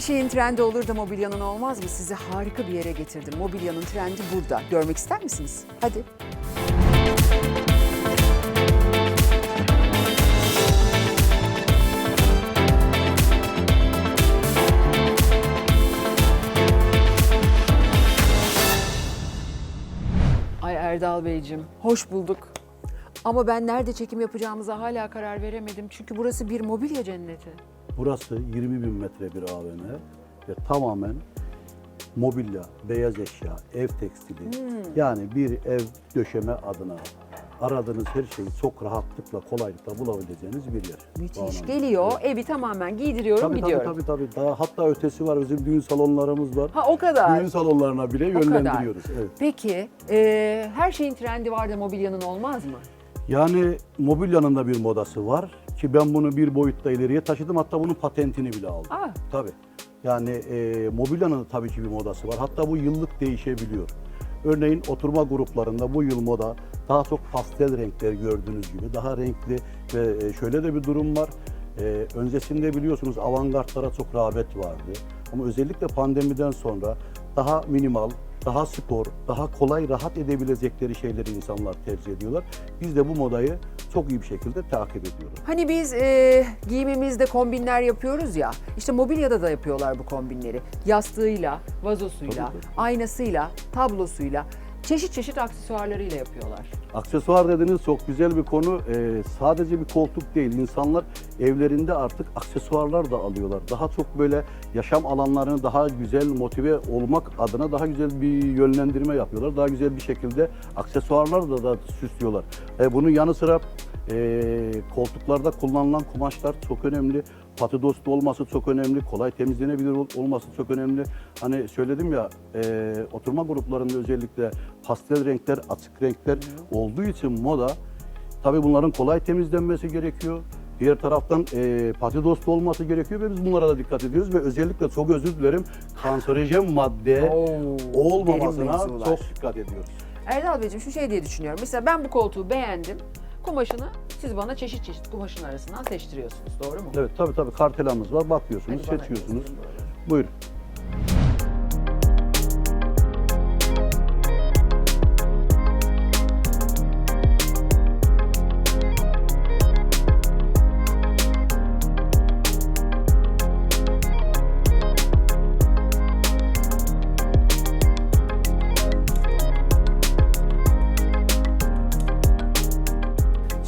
Her şeyin trendi olur da mobilyanın olmaz mı? Sizi harika bir yere getirdim. Mobilyanın trendi burada. Görmek ister misiniz? Hadi. Ay Erdal Beyciğim, hoş bulduk. Ama ben nerede çekim yapacağımıza hala karar veremedim. Çünkü burası bir mobilya cenneti. Burası 20 bin metre bir AVM ve tamamen mobilya, beyaz eşya, ev tekstili. Yani bir ev döşeme adına aradığınız her şeyi çok rahatlıkla, kolaylıkla bulabileceğiniz bir yer. Müthiş. Geliyor, evi tamamen giydiriyorum, Tabii tabii, gidiyorum. tabii tabii. Daha hatta ötesi var. Bizim düğün salonlarımız var. Ha o kadar. Düğün salonlarına bile O kadar. yönlendiriyoruz. Evet. Peki, e, her şeyin trendi var da mobilyanın olmaz mı? Yani mobilyanın da bir modası var ki ben bunu bir boyutta ileriye taşıdım. Hatta bunun patentini bile aldım. Aa. Tabii. Yani e, mobilyanın tabii ki bir modası var. Hatta bu yıllık değişebiliyor. Örneğin oturma gruplarında bu yıl moda daha çok pastel renkler gördüğünüz gibi. Daha renkli ve e, şöyle de bir durum var. E, öncesinde biliyorsunuz avantgardlara çok rağbet vardı. Ama özellikle pandemiden sonra daha minimal, daha spor, daha kolay rahat edebilecekleri şeyleri insanlar tercih ediyorlar. Biz de bu modayı çok iyi bir şekilde takip ediyoruz. Hani biz e, giyimimizde kombinler yapıyoruz ya, işte mobilyada da yapıyorlar bu kombinleri. Yastığıyla, vazosuyla, aynasıyla, tablosuyla, çeşit çeşit aksesuarlarıyla yapıyorlar. Aksesuar dediğiniz çok güzel bir konu. Ee, sadece bir koltuk değil. İnsanlar evlerinde artık aksesuarlar da alıyorlar. Daha çok böyle yaşam alanlarını daha güzel motive olmak adına daha güzel bir yönlendirme yapıyorlar. Daha güzel bir şekilde aksesuarlar da, da süslüyorlar. Ee, bunun yanı sıra e, koltuklarda kullanılan kumaşlar çok önemli. Patı dostu olması çok önemli. Kolay temizlenebilir ol- olması çok önemli. Hani söyledim ya e, oturma gruplarında özellikle pastel renkler, açık renkler olduğu için moda tabii bunların kolay temizlenmesi gerekiyor. Diğer taraftan e, pati dostu olması gerekiyor ve biz bunlara da dikkat ediyoruz ve özellikle çok özür dilerim kanserojen madde Oo, olmamasına çok dikkat ediyoruz. Erdal Beyciğim şu şey diye düşünüyorum. Mesela ben bu koltuğu beğendim. Kumaşını siz bana çeşit çeşit kumaşın arasından seçtiriyorsunuz. Doğru mu? Evet tabii tabii kartelamız var bakıyorsunuz, Hadi bana seçiyorsunuz. gösterin. Buyurun.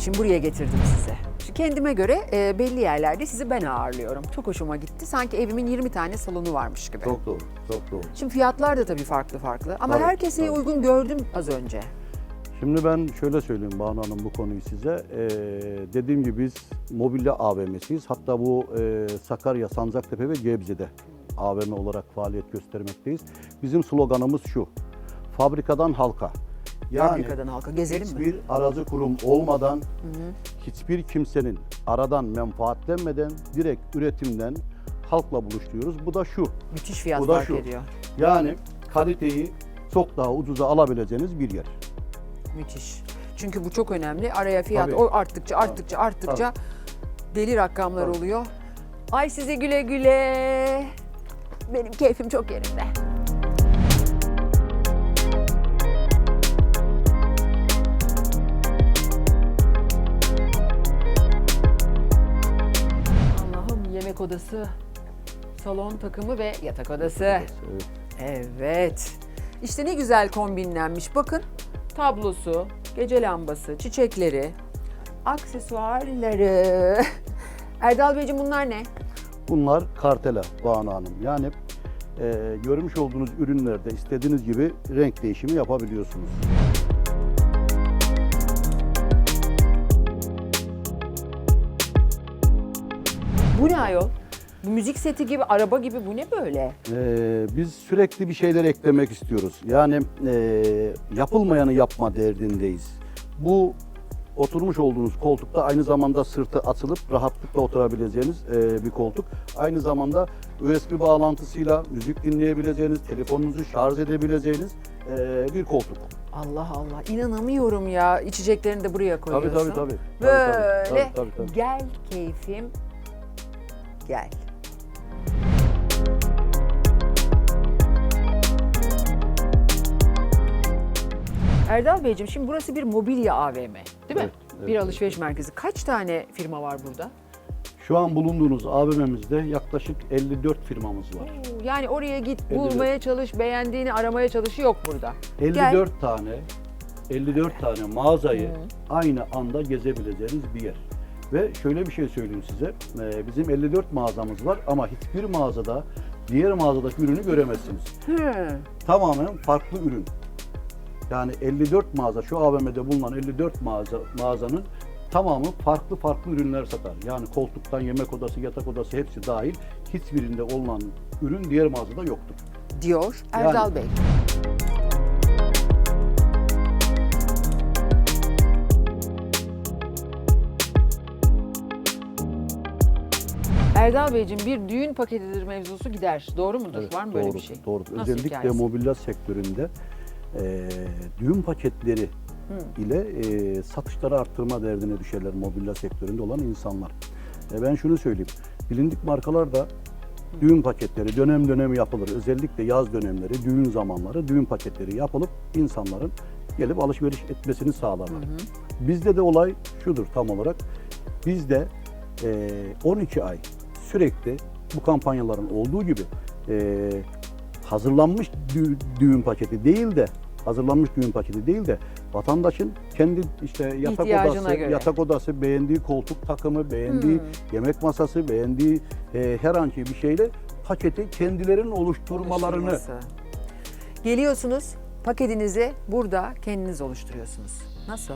Şimdi buraya getirdim size. Şimdi kendime göre e, belli yerlerde sizi ben ağırlıyorum. Çok hoşuma gitti. Sanki evimin 20 tane salonu varmış gibi. Çok doğru, çok doğru. Şimdi fiyatlar da tabii farklı farklı. Ama Tabii, herkese tabii. uygun gördüm az önce. Şimdi ben şöyle söyleyeyim Banu Hanım bu konuyu size. Ee, dediğim gibi biz mobilya AVM'siyiz. Hatta bu e, Sakarya, Sancaktepe ve Gebze'de AVM olarak faaliyet göstermekteyiz. Bizim sloganımız şu. Fabrikadan halka. Yani Fabrikadan halka gezelim mi? hiçbir aracı kurum olmadan, hiçbir kimsenin aradan menfaatlenmeden direkt üretimden halkla buluşturuyoruz. Bu da şu. Müthiş fiyat Bu da fark şu. ediyor. Yani kaliteyi çok daha ucuza alabileceğiniz bir yer. Müthiş. Çünkü bu çok önemli. Araya fiyat Tabii. o arttıkça arttıkça arttıkça deli rakamlar Tabii. oluyor. Ay size güle güle. Benim keyfim çok yerinde. Yemek odası, salon takımı ve yatak odası. Evet. Evet. İşte ne güzel kombinlenmiş. Bakın tablosu, gece lambası, çiçekleri, aksesuarları. Erdal Beyciğim bunlar ne? Bunlar kartela Banu Hanım. Yani e, görmüş olduğunuz ürünlerde istediğiniz gibi renk değişimi yapabiliyorsunuz. Bu ne ayol? Bu müzik seti gibi, araba gibi bu ne böyle? E, biz sürekli bir şeyler eklemek istiyoruz. Yani e, yapılmayanı yapma derdindeyiz. Bu oturmuş olduğunuz koltukta aynı zamanda sırtı açılıp rahatlıkla oturabileceğiniz e, bir koltuk. Aynı zamanda USB bağlantısıyla müzik dinleyebileceğiniz, telefonunuzu şarj edebileceğiniz e, bir koltuk. Allah Allah inanamıyorum ya. İçeceklerini de buraya koyuyorsun. tabii tabii. Tabii, Böyle tabii, tabii, tabii, tabii. gel keyfim gel. Erdal Beyciğim şimdi burası bir mobilya AVM değil mi? Evet, evet. bir alışveriş merkezi. Kaç tane firma var burada? Şu an bulunduğunuz AVM'mizde yaklaşık 54 firmamız var. Yani oraya git, 54. bulmaya çalış, beğendiğini aramaya çalışı yok burada. 54 Gel. tane 54 tane mağazayı aynı anda gezebileceğiniz bir yer. Ve şöyle bir şey söyleyeyim size. Ee, bizim 54 mağazamız var ama hiçbir mağazada diğer mağazadaki ürünü göremezsiniz. Hı. Tamamen farklı ürün. Yani 54 mağaza, şu AVM'de bulunan 54 mağaza, mağazanın tamamı farklı farklı ürünler satar. Yani koltuktan yemek odası, yatak odası hepsi dahil hiçbirinde olan ürün diğer mağazada yoktur. diyor Erdal Yani- Bey. Erdal Beyciğim bir düğün paketidir mevzusu gider. Doğru mudur? Evet, Var mı böyle bir şey? Doğrudur. Nasıl Özellikle hikayesi? mobilya sektöründe e, düğün paketleri ile e, satışları arttırma derdine düşerler mobilya sektöründe olan insanlar. E, ben şunu söyleyeyim. Bilindik markalar da düğün paketleri dönem dönem yapılır. Özellikle yaz dönemleri, düğün zamanları düğün paketleri yapılıp insanların gelip alışveriş etmesini sağlarlar. Bizde de olay şudur tam olarak. Bizde e, 12 ay sürekli bu kampanyaların olduğu gibi e, hazırlanmış dü- düğün paketi değil de hazırlanmış düğün paketi değil de vatandaşın kendi işte yatak İhtiyacına odası, göre. yatak odası, beğendiği koltuk takımı, beğendiği Hmm. yemek masası, beğendiği e, herhangi bir şeyle paketi kendilerinin oluşturmalarını. Geliyorsunuz paketinizi burada kendiniz oluşturuyorsunuz. Nasıl?